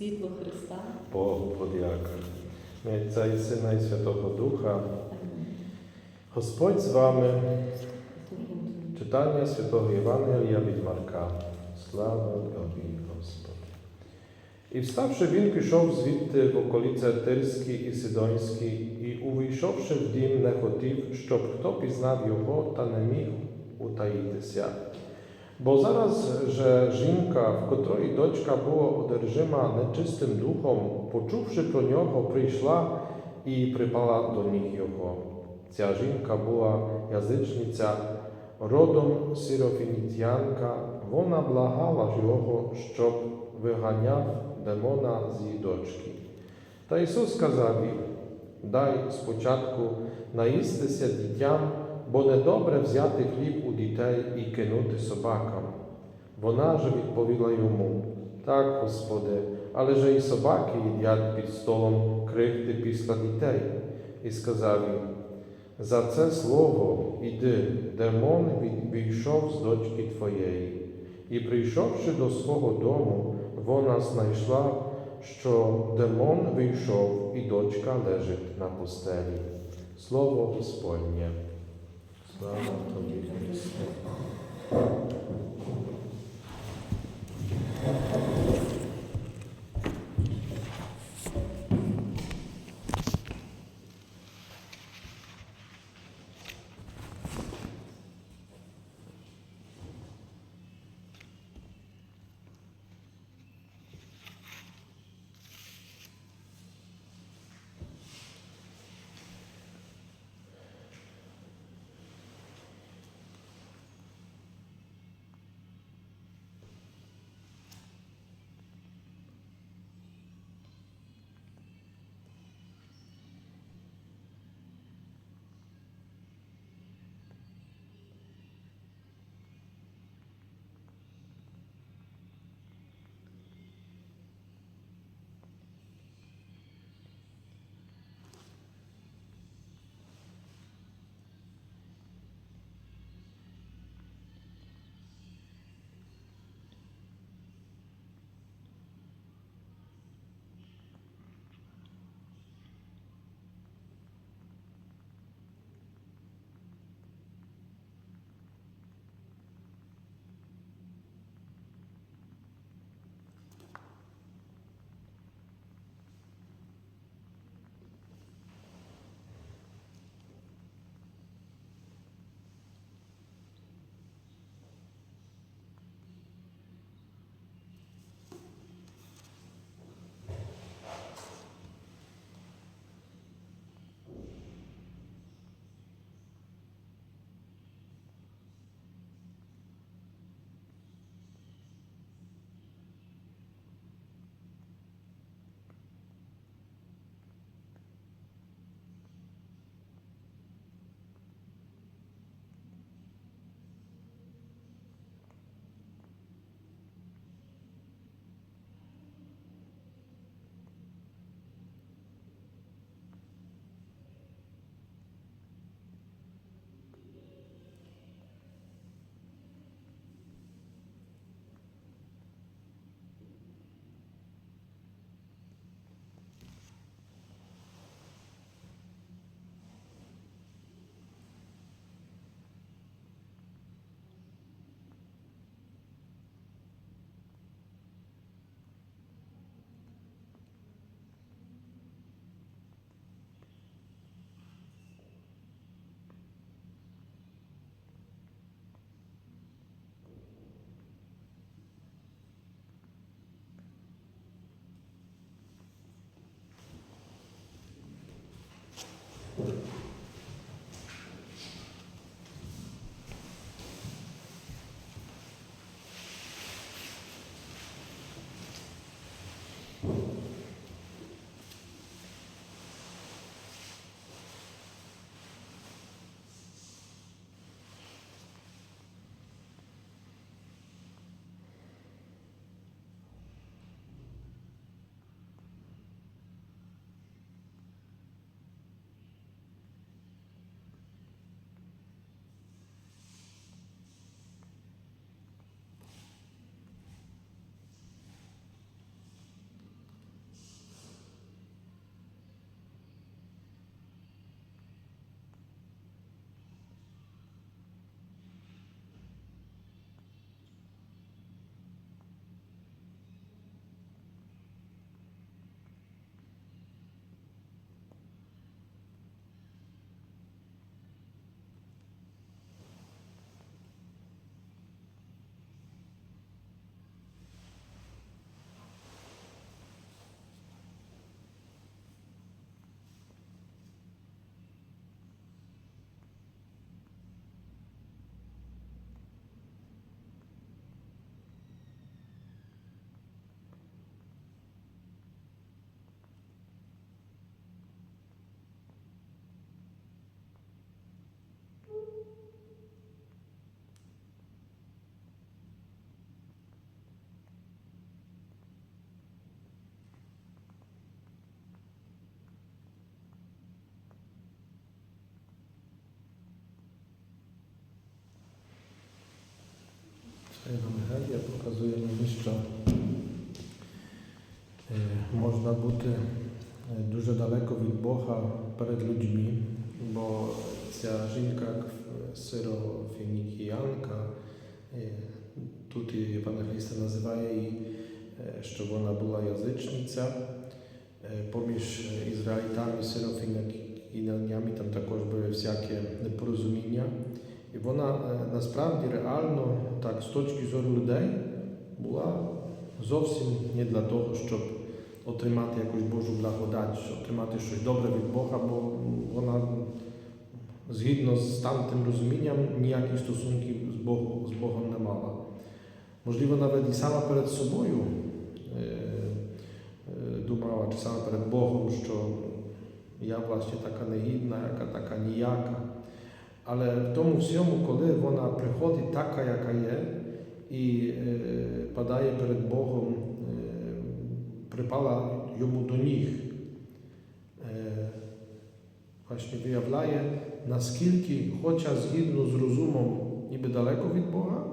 світло Христа. Богу подяка. Мій Отця і Сина і Святого Духа. Господь з вами. Читання Святого Євангелія від Марка. Слава Тобі, Господи. І вставши, він пішов звідти в околице Тирські і Сидонські, і, увійшовши в дім, не хотів, щоб хто пізнав його та не міг утаїтися. Бо зараз же жінка, в котрої дочка була одержима нечистим духом, почувши про нього, прийшла і припала до ніг його. Ця жінка була язичниця, родом сирофініціянка, вона благала його, щоб виганяв демона з її дочки. Та Ісус сказав їй, дай спочатку наїстися дітям, бо недобре взяти хліб у дітей і кинути собакам. Вона ж відповіла йому, так, Господи, але же і собаки їдять під столом крихти після дітей. І сказав їй, за це слово іди, демон війшов з дочки твоєї. І прийшовши до свого дому, вона знайшла, що демон вийшов, і дочка лежить на постелі. Слово Господнє. Слава тобі, Христе. Thank you. Thank you. Євангелія показує мені, що е, можна бути е, дуже далеко від Бога перед людьми, бо ця жінка сирофінікіянка, е, тут євангеліста називає її, що вона була язичниця. Поміж Ізраїльтами і сирофінікіянами там також були всякі непорозуміння. І вона е, насправді реально, так, з точки зору людей, була зовсім не для того, щоб отримати якусь Божу благодать, отримати щось добре від Бога, бо вона згідно з тамтим розумінням ніяких стосунків з Богом, з Богом не мала. Можливо, навіть і сама перед собою е, е, думала, чи саме перед Богом, що я власне така негідна, яка така ніяка. Але в тому всьому, коли вона приходить така, яка є, і е, падає перед Богом, е, припала йому до ніг, е, właśnie виявляє, наскільки, хоча згідно з розумом, ніби далеко від Бога,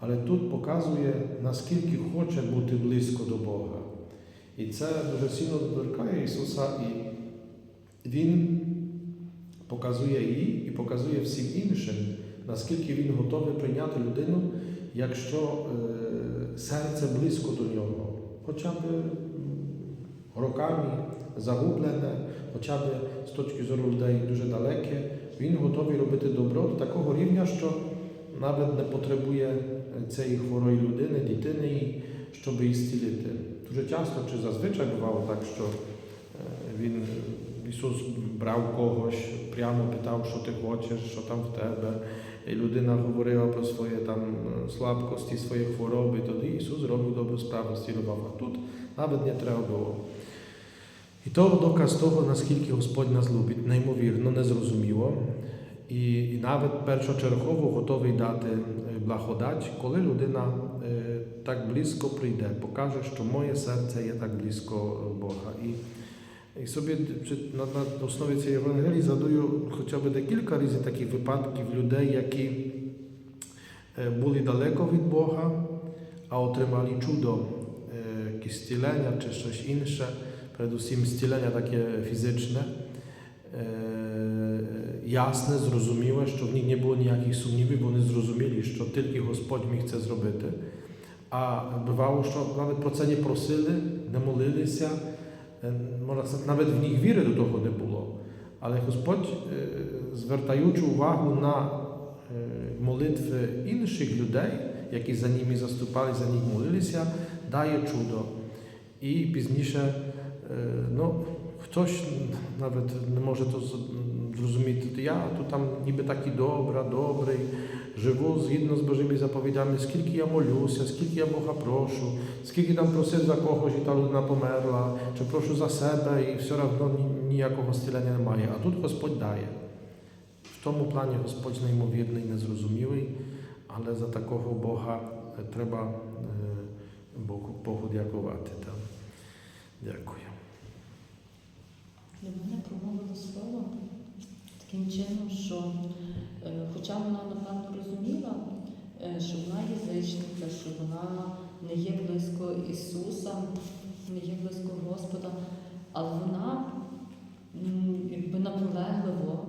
але тут показує, наскільки хоче бути близько до Бога. І це дуже сильно доторкає Ісуса, і Він показує їй і показує всім іншим, наскільки він готовий прийняти людину, якщо е, серце близько до нього, хоча б роками загублене, хоча б з точки зору людей дуже далеке, він готовий робити добро до такого рівня, що навіть не потребує цієї хворої людини, дитини, щоб її зцілити. Дуже часто чи зазвичай бувало так, що е, він Ісус брав когось, прямо питав, що ти хочеш, що там в тебе. І людина говорила про свої там е, слабкості, свої хвороби. Тоді Ісус робив добру справу, зцілював. А тут навіть не треба було. І то доказ того, наскільки Господь нас любить, неймовірно, незрозуміло. І, і навіть першочергово готовий дати е, благодать, коли людина е, так близько прийде, покаже, що моє серце є так близько Бога. І і собі на, на основі цієї Євангелії задаю хоча б декілька разів таких випадків людей, які були далеко від Бога, а отримали чудо, якесь зцілення чи щось інше, передусім зцілення таке фізичне, ясне, зрозуміле, що в них не було ніяких сумнівів, вони зрозуміли, що тільки Господь міг це зробити. А бувало, що навіть про це не просили, не молилися. Е, Можна сказати, навіть в них віри до того не було. Але Господь, е, звертаючи увагу на е, молитви інших людей, які за ними заступали, за них молилися, дає чудо. І пізніше ну, хтось навіть не може то зрозуміти, то я тут там ніби такий добра, добрий, живу згідно з Божими заповідями, скільки я молюся, скільки я Бога прошу, скільки там просив за когось, і та людина померла, чи прошу за себе, і все одно ніякого зцілення немає. А тут Господь дає. В тому плані Господь неймовірний, незрозумілий, але за такого Бога треба Богу, Богу дякувати. Там. Дякую. Для мене промовило слово таким чином, що е, хоча вона напевно розуміла, е, що вона язичниця, що вона не є близько Ісуса, не є близько Господа, але вона якби наполегливо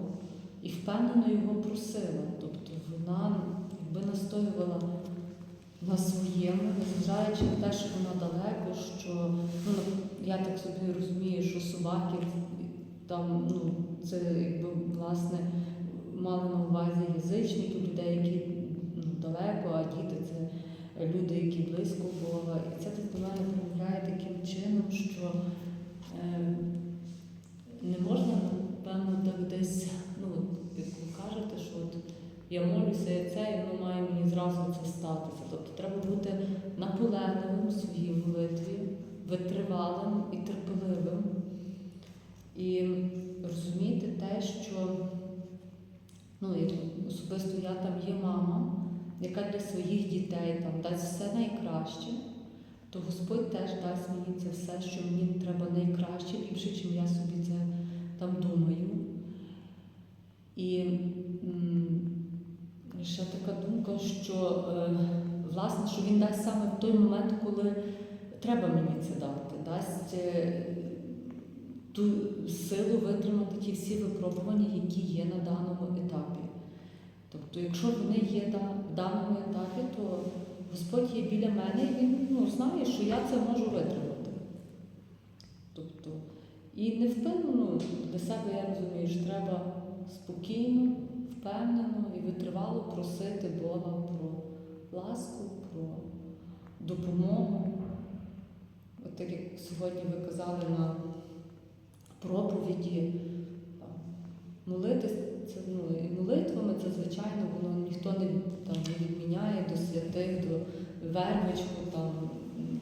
і впевнено його просила. Тобто вона якби настоювала на своєму, незважаючи на те, що вона далеко, що ну, я так собі розумію, що собаки там, ну, це якби власне мали на увазі язичників, людей, які ну, далеко, а діти це люди, які близько Бога. І це до мене промовляє таким чином, що е, не можна, напевно, так десь, ну, як ви кажете, що от я молюся і це, і воно має мені зразу це статися. Тобто треба бути наполегливим в своїй молитві, витривалим і терпеливим. І розуміти те, що ну, особисто я там є мама, яка для своїх дітей там дасть все найкраще, то Господь теж дасть мені це все, що мені треба найкраще, ліпше, чим я собі це там думаю. І м, ще така думка, що е, власне, що він дасть саме в той момент, коли треба мені це дати, дасть е, ту силу витримати ті всі випробування, які є на даному етапі. Тобто, якщо вони є в даному етапі, то Господь є біля мене, і він ну, знає, що я це можу витримати. Тобто, і невпинно для себе я розумію, що треба спокійно, впевнено і витривало просити Бога про ласку, про допомогу. От так як сьогодні ви казали на проповіді, молитись, це ну, і молитвами, це звичайно, воно ніхто не, там, не відміняє до святих, до вервичку, там,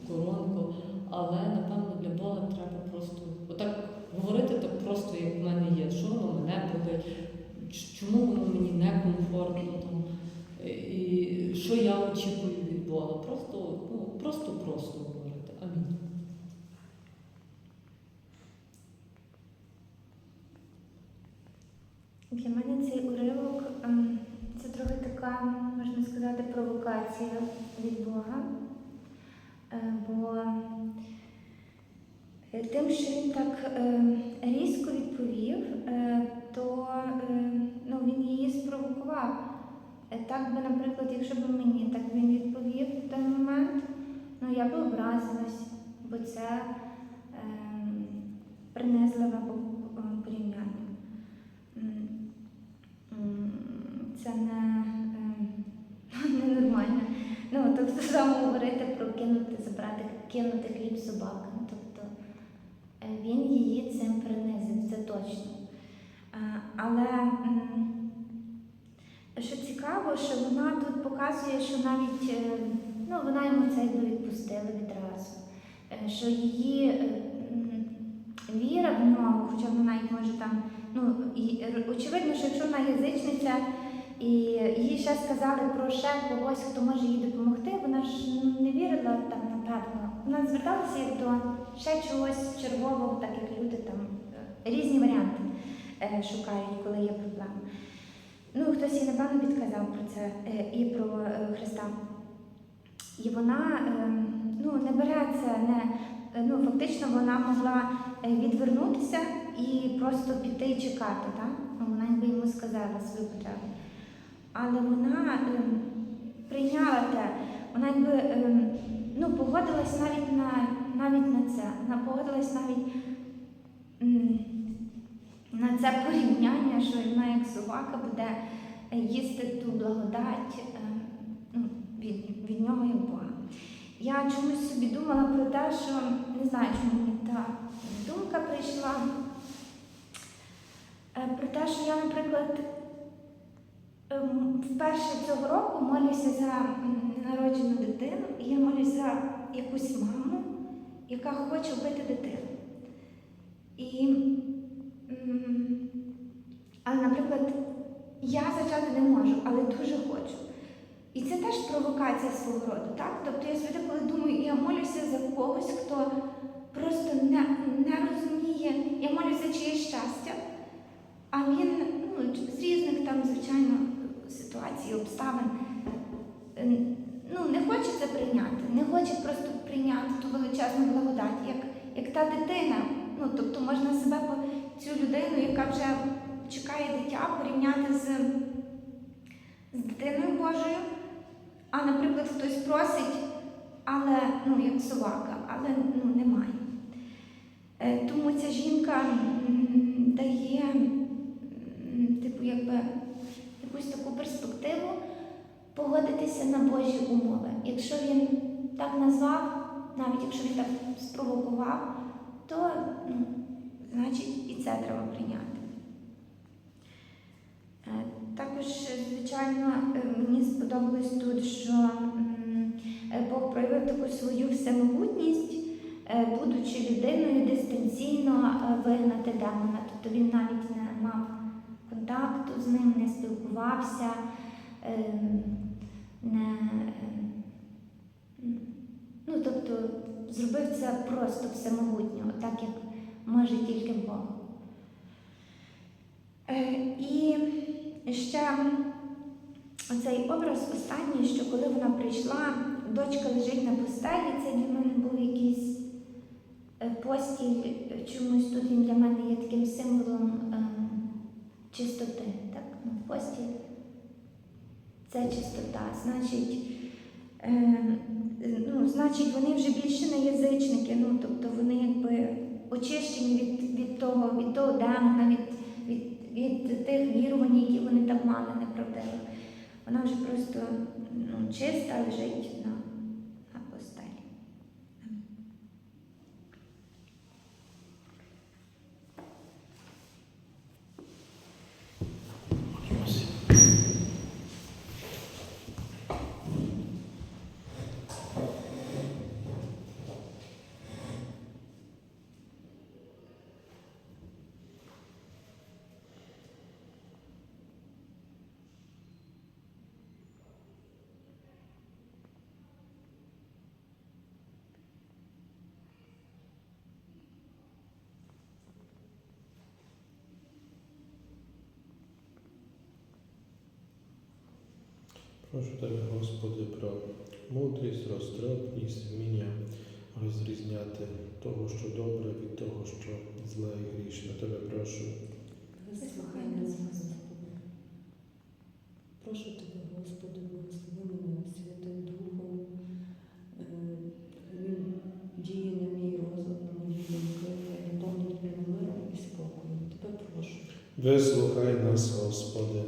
коронку. Але напевно для Бога треба просто отак говорити так просто, як в мене є, що воно мене болить, чому воно мені некомфортно там, і що я очікую від Бога. Просто, ну, просто просто говорити. Амінь. Для мене цей уривок ем, це трохи така, можна сказати, провокація від Бога. Е, Бо е, тим, що він так е, різко відповів, то ну, він її спровокував. Так би, наприклад, якщо б мені так він відповів в той момент, ну я би образилась, бо це ем, принизливе по- е, порівняння. М, м, Це не, ем, ненормально. Ну, тобто саме говорити про кинути, забрати, кинути хліб собакам. Тобто е, він її цим принизив, це точно. Е, Але що цікаво, що вона тут показує, що навіть е, ну, вона йому це відпустила відразу. Що її віра в нього, хоча вона навіть може там Ну, і очевидно, що якщо вона язичниця, і їй ще сказали про ще когось, хто може їй допомогти, вона ж не вірила там напевно. Вона зверталася як до ще чогось чергового, так як люди там е, різні варіанти е, шукають, коли є проблема. Ну, хтось їй, напевно, підказав про це е, і про Христа. І вона ну, не бере це, не, ну, фактично вона могла відвернутися і просто піти і чекати. Так? Вона якби йому сказала свою потребу. Але вона е, прийняла те, вона якби е, ну, погодилась навіть на, навіть на це. Вона погодилась навіть м, на це порівняння, що вона як собака буде їсти ту благодать е, ну, від, від нього і Бога. Я чомусь собі думала про те, що не знаю, чому мені та думка прийшла. Е, Про те, що я, наприклад, ем, вперше цього року молюся за м, ненароджену дитину, і я молюся за якусь маму, яка хоче вбити дитину. І, але, наприклад, я зачати не можу, але дуже хочу. І це теж провокація свого роду, так? Тобто я собі коли думаю, я молюся за когось, хто просто не, не розуміє, я молюся чиєсь щастя, а він ну, з різних там, звичайно, ситуацій, обставин е, ну, не хоче це прийняти, не хоче просто прийняти ту величезну благодать, як, як та дитина. Ну, тобто можна себе цю людину, яка вже чекає дитя, порівняти з, з дитиною Божою. А, наприклад, хтось просить, але ну, як собака, але ну, немає. Е, Тому ця жінка якусь таку перспективу погодитися на Божі умови. Якщо він так назвав, навіть якщо він так спровокував, то ну, значить і це треба прийняти. Е, Також, звичайно, е, мені сподобалось тут, що е, Бог проявив таку свою всемогутність, будучи людиною дистанційно вигнати демона. Тобто він навіть не мав контакту з ним, не спілкувався, ем, не, ем, ну, тобто зробив це просто всемогутньо, так як може тільки Бог. Е, І ще оцей образ останній, що коли вона прийшла, дочка лежить на постелі, це для мене був якийсь е, постіль, чомусь тут він для мене є таким символом чистоти. Так? Ну, постіль це чистота. Значить, е, ну, значить, вони вже більше не язичники, ну, тобто вони якби очищені від, від того, від того демона, від, від, від тих вірувань, які вони там мали неправдивих. Вона вже просто ну, чиста лежить на постелі. Прошу Тебе, Господи, про мудрість, розтропність, вміння розрізняти того, що добре, від того, що зле і грішне. Тебе прошу. Вислухай нас, Господи. Прошу тебе, Господи, благослови мене Святим Духом. Він діє на мій розум, на мої думки, наповнить мене миром і спокоєм. Тебе прошу. Вислухай нас, Господи.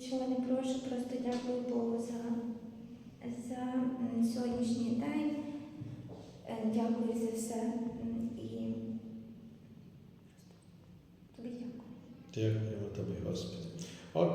Нічого не прошу, просто дякую Богу за, за м, сьогоднішній день. Е, Дякую за все. М, І тобі дякую. Дякуємо Тобі, Господи.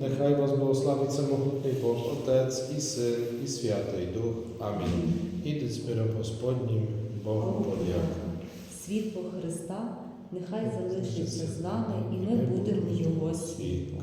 Нехай вас благословить всемогутній Бог, Отець і Син, і Святий Дух. Амінь. Ідіть з миром Господнім, Богом подяка. Світло Христа нехай залишиться з нами, і ми будемо Його світом. світлом.